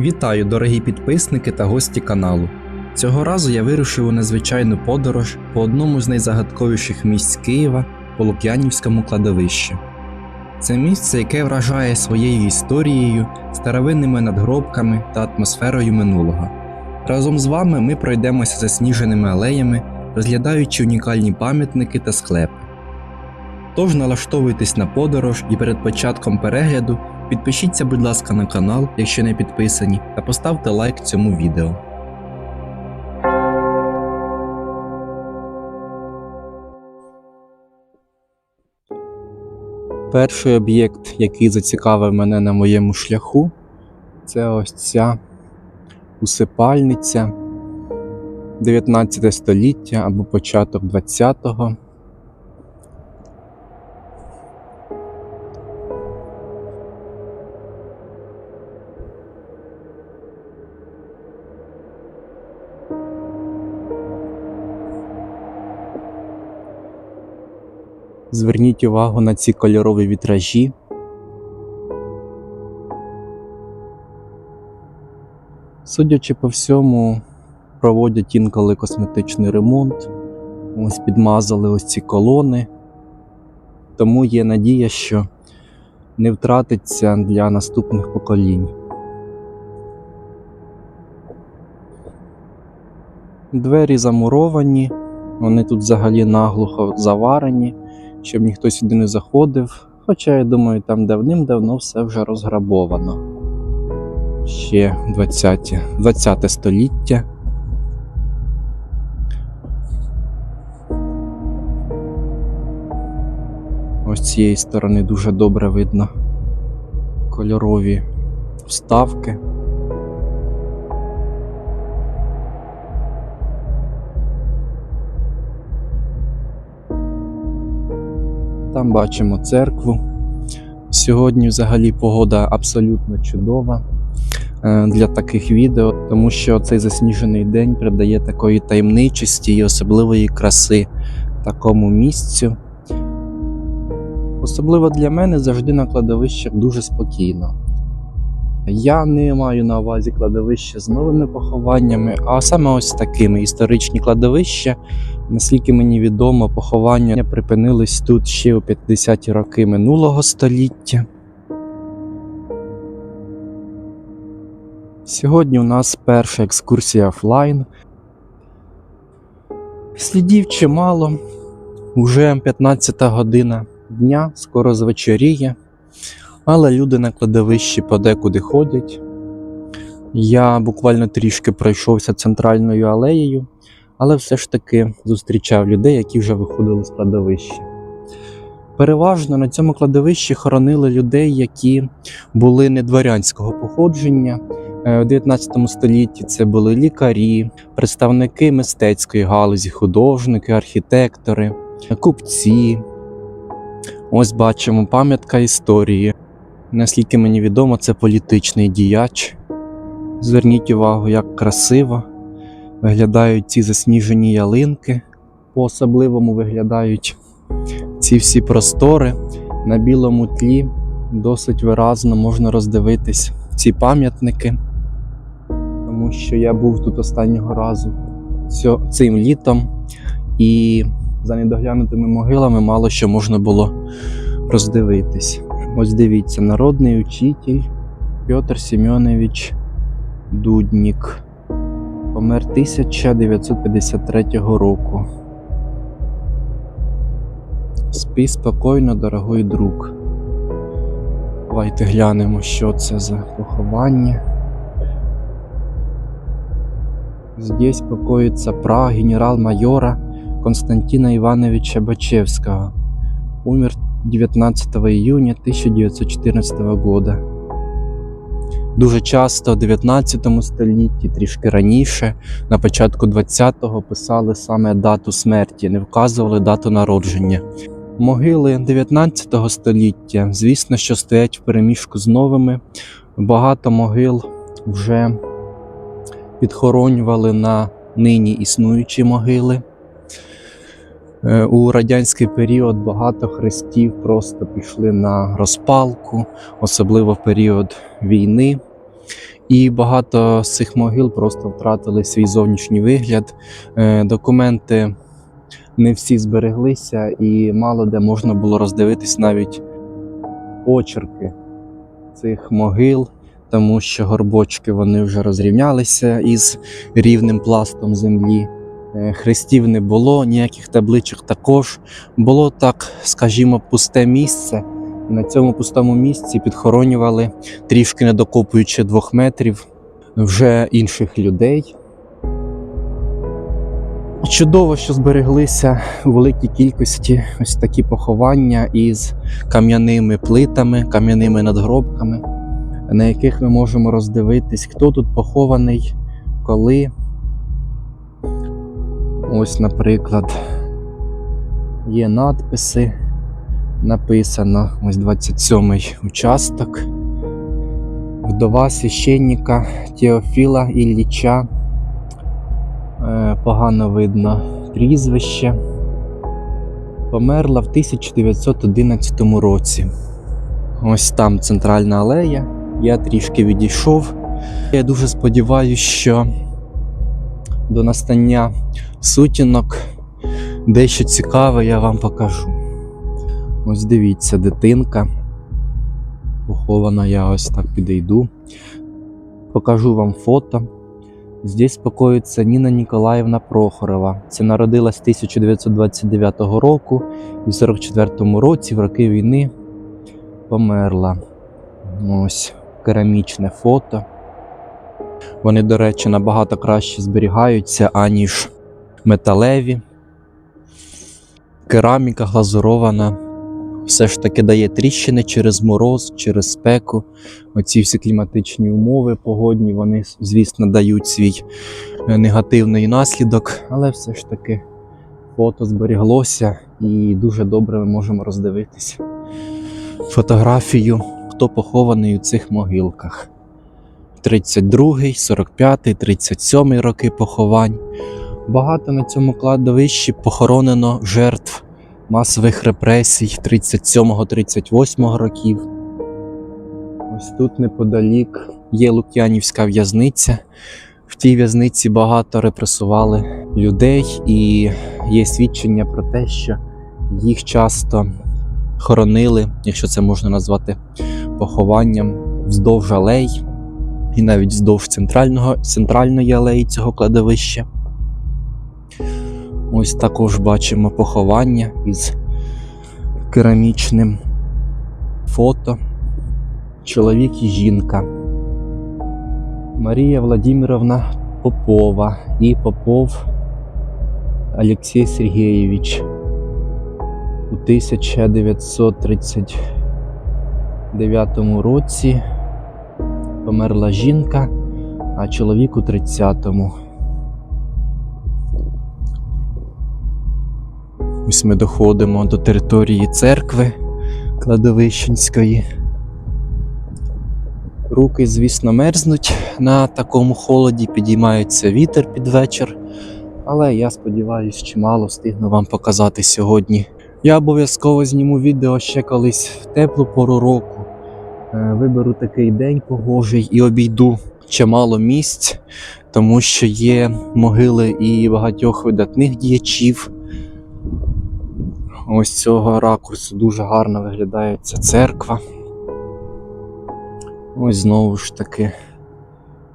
Вітаю, дорогі підписники та гості каналу. Цього разу я вирушив у незвичайну подорож по одному з найзагадковіших місць Києва по Лук'янівському кладовищі. Це місце, яке вражає своєю історією, старовинними надгробками та атмосферою минулого. Разом з вами ми пройдемося засніженими алеями, розглядаючи унікальні пам'ятники та склепи. Тож налаштовуйтесь на подорож і перед початком перегляду Підпишіться, будь ласка, на канал, якщо не підписані, та поставте лайк цьому відео. Перший об'єкт, який зацікавив мене на моєму шляху, це ось ця усипальниця 19 століття або початок 20-го. Зверніть увагу на ці кольорові вітражі. Судячи по всьому, проводять інколи косметичний ремонт. Ось підмазали ось ці колони. Тому є надія, що не втратиться для наступних поколінь. Двері замуровані, вони тут взагалі наглухо заварені щоб ніхто сюди не заходив. Хоча, я думаю, там давним-давно все вже розграбовано. Ще 20 20 століття. Ось цієї сторони дуже добре видно кольорові вставки. Там бачимо церкву. Сьогодні взагалі погода абсолютно чудова е, для таких відео, тому що цей засніжений день придає такої таємничості і особливої краси такому місцю. Особливо для мене завжди на кладовищах дуже спокійно. Я не маю на увазі кладовище з новими похованнями, а саме ось такими історичні кладовища. Наскільки мені відомо, поховання припинились тут ще у 50-ті роки минулого століття. Сьогодні у нас перша екскурсія офлайн. Слідів чимало. Уже 15 година дня, скоро звечоріє але люди на кладовищі подекуди ходять. Я буквально трішки пройшовся центральною алеєю, але все ж таки зустрічав людей, які вже виходили з кладовища. Переважно на цьому кладовищі хоронили людей, які були не дворянського походження. Е, У 19 столітті це були лікарі, представники мистецької галузі, художники, архітектори, купці. Ось бачимо пам'ятка історії. Наскільки мені відомо, це політичний діяч. Зверніть увагу, як красиво виглядають ці засніжені ялинки. По-особливому виглядають ці всі простори на білому тлі. Досить виразно можна роздивитись ці пам'ятники, тому що я був тут останнього разу цим літом, і за недоглянутими могилами мало що можна було роздивитись. Ось дивіться, народний учитель Петр Семенович Дуднік. Помер 1953 року. Спи спокійно, дорогой друг. Давайте глянемо, що це за поховання. Здесь покоится прах генерал-майора Константина Ивановича Бачевского. Умер 19 июня 1914 года. Дуже часто в 19 столітті, трішки раніше, на початку 20-го писали саме дату смерті, не вказували дату народження. Могили 19 століття, звісно, що стоять в переміжку з новими. Багато могил вже підхоронювали на нині існуючі могили. Е, У радянський період багато хрестів просто пішли на розпалку, особливо в період війни. І багато з цих могил просто втратили свій зовнішній вигляд. Е, Документи не всі збереглися, і мало де можна було роздивитись навіть очерки цих могил, тому що горбочки вони вже розрівнялися із рівним пластом землі. Е, Хрестів не було, ніяких табличок також. Було так, скажімо, пусте місце. На цьому пустому місці підхоронювали, трішки не докопуючи двох метрів, вже інших людей. Чудово, що збереглися у великій кількості ось такі поховання із кам'яними плитами, кам'яними надгробками, на яких ми можемо роздивитись, хто тут похований, коли. Ось, наприклад, є надписи. Написано ось 27-й участок. Вдова священника Теофіла Ілліча. Е, Погано видно прізвище. Померла в 1911 році. Ось там центральна алея. Я трішки відійшов. Я дуже сподіваюся, що до настання сутінок дещо цікаве я вам покажу. Ось дивіться, дитинка. Похована я ось так підійду. Покажу вам фото. Здесь покоїться Ніна Ніколаївна Прохорова. Це народилась 1929 року і в 44-му році, в роки війни, померла. Ось керамічне фото. Вони, до речі, набагато краще зберігаються, аніж металеві. Кераміка глазурована все ж таки дає тріщини через мороз, через спеку. Оці всі кліматичні умови погодні, вони, звісно, дають свій е, негативний наслідок, але все ж таки фото зберіглося і дуже добре ми можемо роздивитися фотографію, хто похований у цих могилках. 32, 45, 37 роки поховань. Багато на цьому кладовищі похоронено жертв масових репресій 37-38 років. Ось тут неподалік є Лук'янівська в'язниця. В тій в'язниці багато репресували людей, і є свідчення про те, що їх часто хоронили, якщо це можна назвати похованням, вздовж алей, і навіть вздовж центрального, центральної алеї цього кладовища. Ось також бачимо поховання із керамічним фото. Чоловік і жінка. Марія Владимировна Попова і Попов Олексій Сергійович. У 1939 році померла жінка, а чоловік у 30-му. Ось ми доходимо до території церкви кладовищенської. Руки, звісно, мерзнуть на такому холоді, підіймається вітер під вечір. Але я сподіваюся, чимало встигну вам показати сьогодні. Я обов'язково зніму відео ще колись в теплу пору року. Е, Виберу такий день погожий і обійду чимало місць, тому що є могили і багатьох видатних діячів. Ось цього ракурсу дуже гарно виглядає ця церква. Ось знову ж таки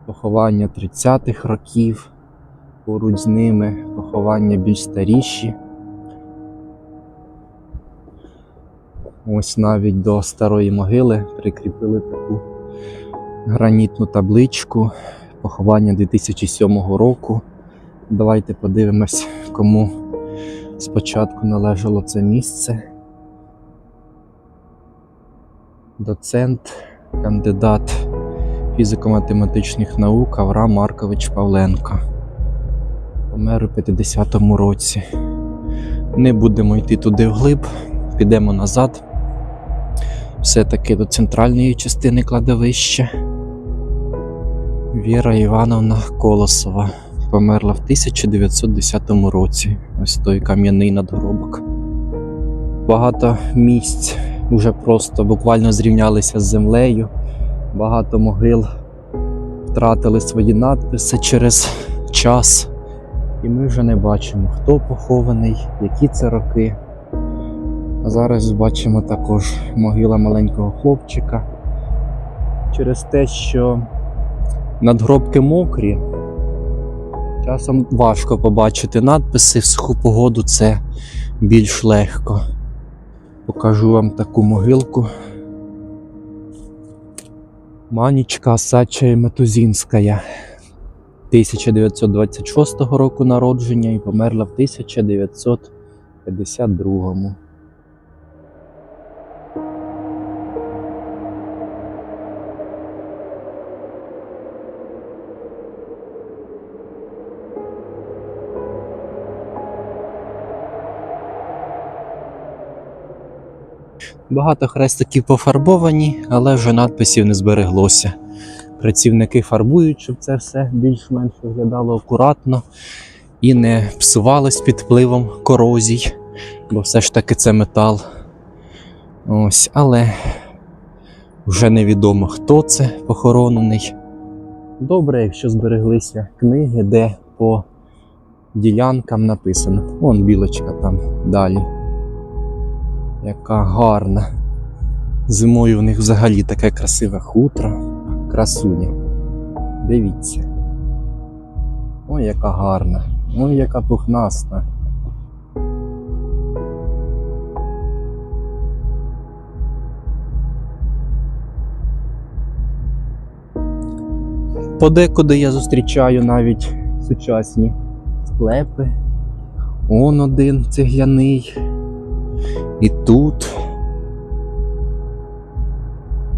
поховання 30-х років. Поруч з ними поховання більш старіші. Ось навіть до старої могили прикріпили таку гранітну табличку поховання 2007 року. Давайте подивимось, кому спочатку належало це місце. Доцент, кандидат фізико-математичних наук Авраам Маркович Павленко. Помер у 50-му році. Не будемо йти туди вглиб, підемо назад. Все-таки до центральної частини кладовища. Віра Івановна Колосова померла в 1910 році. Ось той кам'яний надгробок. Багато місць вже просто буквально зрівнялися з землею. Багато могил втратили свої надписи через час, і ми вже не бачимо, хто похований, які це роки. А зараз бачимо також могила маленького хлопчика. Через те, що надгробки мокрі, часом важко побачити надписи в суху погоду це більш легко. Покажу вам таку могилку. Манічка Сача Метузінська. 1926 року народження і померла в 1952. Багато хрестиків пофарбовані, але вже надписів не збереглося. Працівники фарбують, щоб це все більш-менш виглядало акуратно і не псувалось під впливом корозій, бо все ж таки це метал. Ось, але вже невідомо, хто це похоронений. Добре, якщо збереглися книги, де по ділянкам написано. Вон білочка там далі. Яка гарна. Зимою в них взагалі таке красиве хутро. Красуня. Дивіться. Ой, яка гарна. Ой, яка пухнаста. Подекуди я зустрічаю навіть сучасні склепи. Он один цегляний. І тут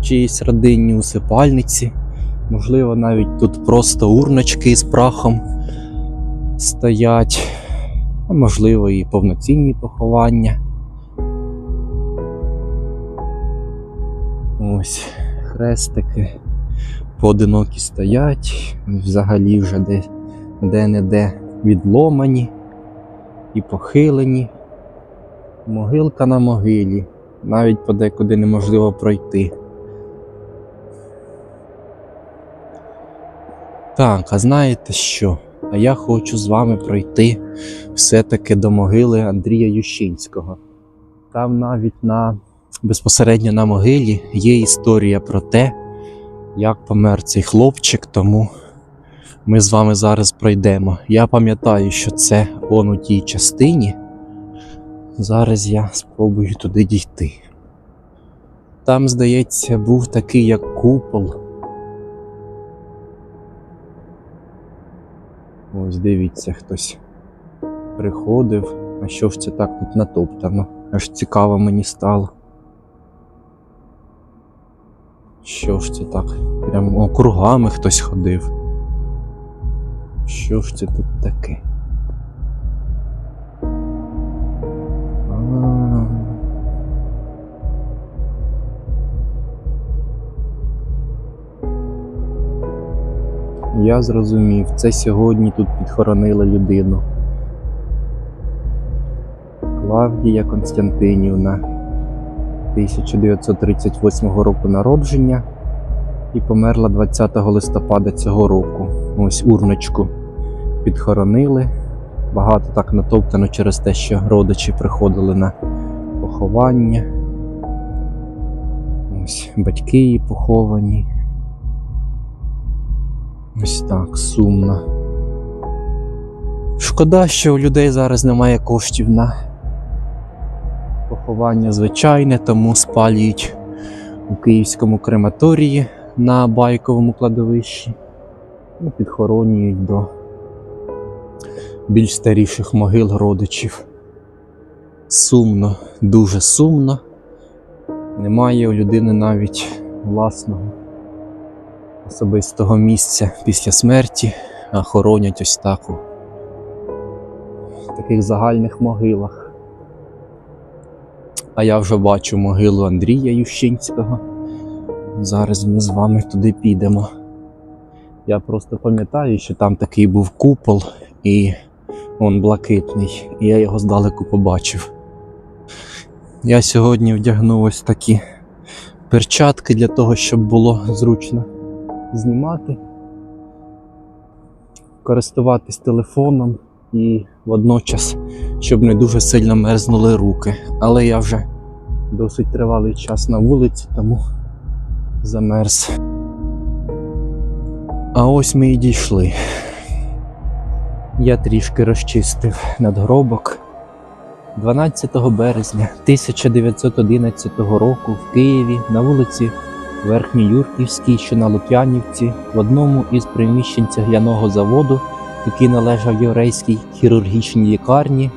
чиїсь родинні усипальниці. Можливо, навіть тут просто урночки з прахом стоять, а можливо, і повноцінні поховання. Ось хрестики поодинокі стоять, взагалі вже де, де-не-де відломані і похилені. Могилка на могилі, навіть подекуди неможливо пройти. Так, а знаєте що? А я хочу з вами пройти все-таки до могили Андрія Ющинського. Там навіть на безпосередньо на могилі є історія про те, як помер цей хлопчик, тому ми з вами зараз пройдемо. Я пам'ятаю, що це он у тій частині. Зараз я спробую туди дійти. Там, здається, був такий як купол. Ось дивіться, хтось приходив. А що ж це так тут натоптано? Аж цікаво мені стало. Що ж це так? Прямо округами хтось ходив. Що ж це тут таке? Я зрозумів, це сьогодні тут підхоронили людину. Клавдія Константинівна 1938 року народження і померла 20 листопада цього року. Ось урночку підхоронили. Багато так натоптано через те, що родичі приходили на поховання. Ось батьки її поховані. Ось так сумно. Шкода, що у людей зараз немає коштів на поховання звичайне, тому спалюють у київському крематорії на байковому кладовищі і підхоронюють до більш старіших могил родичів. Сумно, дуже сумно. Немає у людини навіть власного особистого місця після смерті, а хоронять ось так у таких загальних могилах. А я вже бачу могилу Андрія Ющинського. Зараз ми з вами туди підемо. Я просто пам'ятаю, що там такий був купол і он блакитний, і я його здалеку побачив. Я сьогодні вдягнув ось такі перчатки для того, щоб було зручно знімати. користуватись телефоном і водночас, щоб не дуже сильно мерзнули руки. Але я вже досить тривалий час на вулиці, тому замерз. А ось ми і дійшли. Я трішки розчистив надгробок. 12 березня 1911 року в Києві на вулиці Верхньоюрківській, що на Лук'янівці, в одному із приміщень цегляного заводу, який належав єврейській хірургічній лікарні,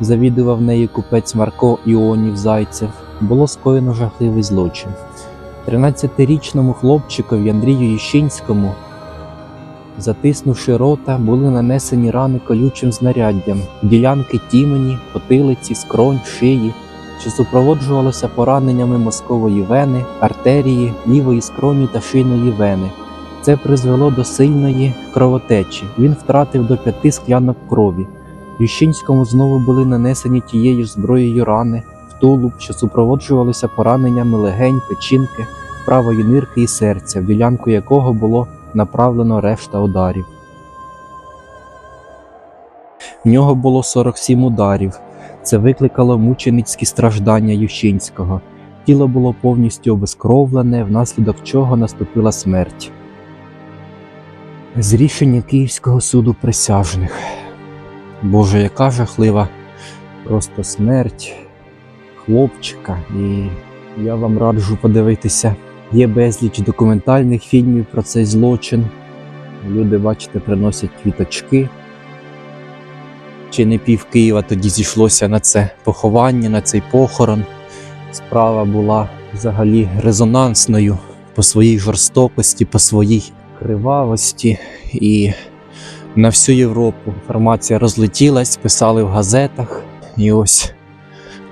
завідував нею купець Марко Іонів Зайцев, було скоєно жахливий злочин. 13-річному хлопчикові Андрію Ющинському Затиснувши рота, були нанесені рани колючим знаряддям, ділянки тімені, потилиці, скронь, шиї, що супроводжувалося пораненнями мозкової вени, артерії, лівої скроні та шийної вени. Це призвело до сильної кровотечі. Він втратив до п'яти склянок крові. Ющинському знову були нанесені тією зброєю рани в що супроводжувалися пораненнями легень, печінки, правої нирки і серця, в ділянку якого було направлено решта ударів. В нього було 47 ударів. Це викликало мученицькі страждання Ющинського. Тіло було повністю обезкровлене, внаслідок чого наступила смерть. З рішення Київського суду присяжних. Боже, яка жахлива просто смерть хлопчика. І я вам раджу подивитися Є безліч документальних фільмів про цей злочин. Люди, бачите, приносять квіточки. Чи не пів Києва тоді зійшлося на це поховання, на цей похорон. Справа була взагалі резонансною по своїй жорстокості, по своїй кривавості. І на всю Європу інформація розлетілась, писали в газетах. І ось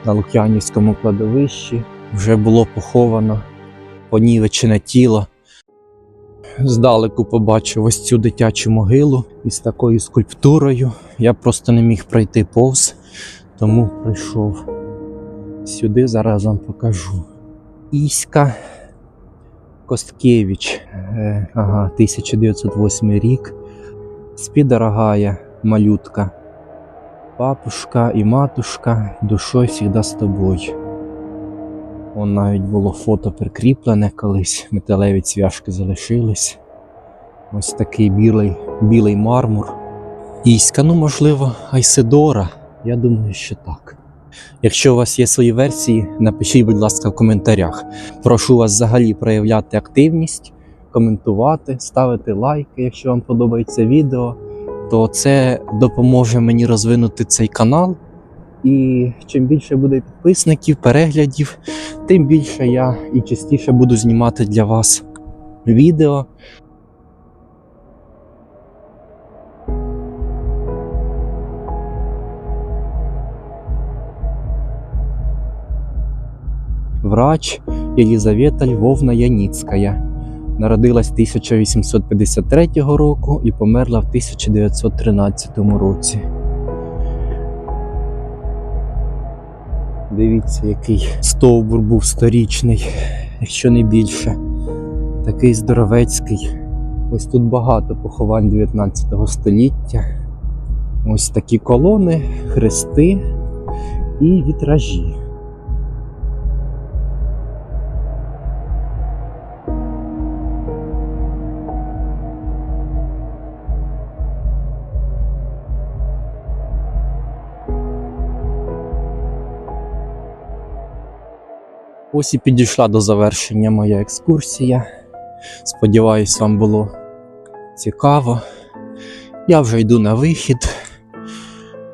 на Лук'янівському кладовищі вже було поховано понівечене тіло. Здалеку побачив ось цю дитячу могилу із такою скульптурою. Я просто не міг пройти повз, тому прийшов сюди, зараз вам покажу. Іська Косткевич, Е, ага, 1908 рік. Спідорогая малютка. Папушка і матушка, душою завжди з тобою. Вон навіть було фото прикріплене колись, металеві цвяшки залишились. Ось такий білий, білий мармур. Іська, ну можливо, Айседора. Я думаю, що так. Якщо у вас є свої версії, напишіть, будь ласка, в коментарях. Прошу вас взагалі проявляти активність, коментувати, ставити лайки, якщо вам подобається відео, то це допоможе мені розвинути цей канал. І чим більше буде підписників, переглядів, тим більше я і частіше буду знімати для вас відео. Врач Єлізавета Львовна Яніцькая. Народилась 1853 року і померла в 1913 році. Дивіться, який стовбур був сторічний, якщо не більше. Такий здоровецький. Ось тут багато поховань 19 століття. Ось такі колони, хрести і вітражі. Ось і підійшла до завершення моя екскурсія. Сподіваюсь, вам було цікаво. Я вже йду на вихід.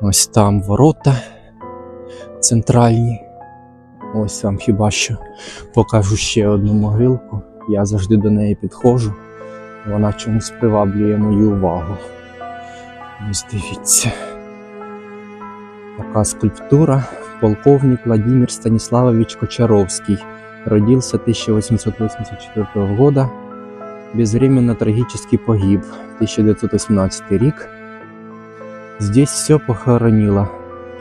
Ось там ворота центральні. Ось вам хіба що покажу ще одну могилку. Я завжди до неї підходжу. Вона чомусь приваблює мою увагу. Ось дивіться. Така скульптура. Полковник Владимир Станиславович Кочаровский. Родился 1884 года. Безвременно трагически погиб. 1918 рік. Здесь все похоронила.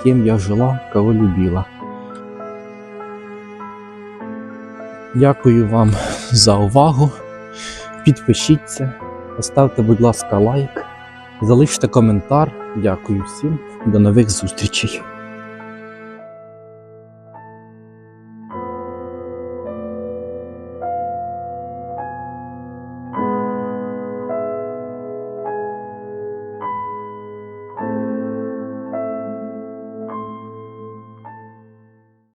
Кем я жила, кого любила. Дякую вам за увагу. Підпишіться, поставте, будь ласка, лайк. залиште коментар. Дякую всім. До нових зустрічей.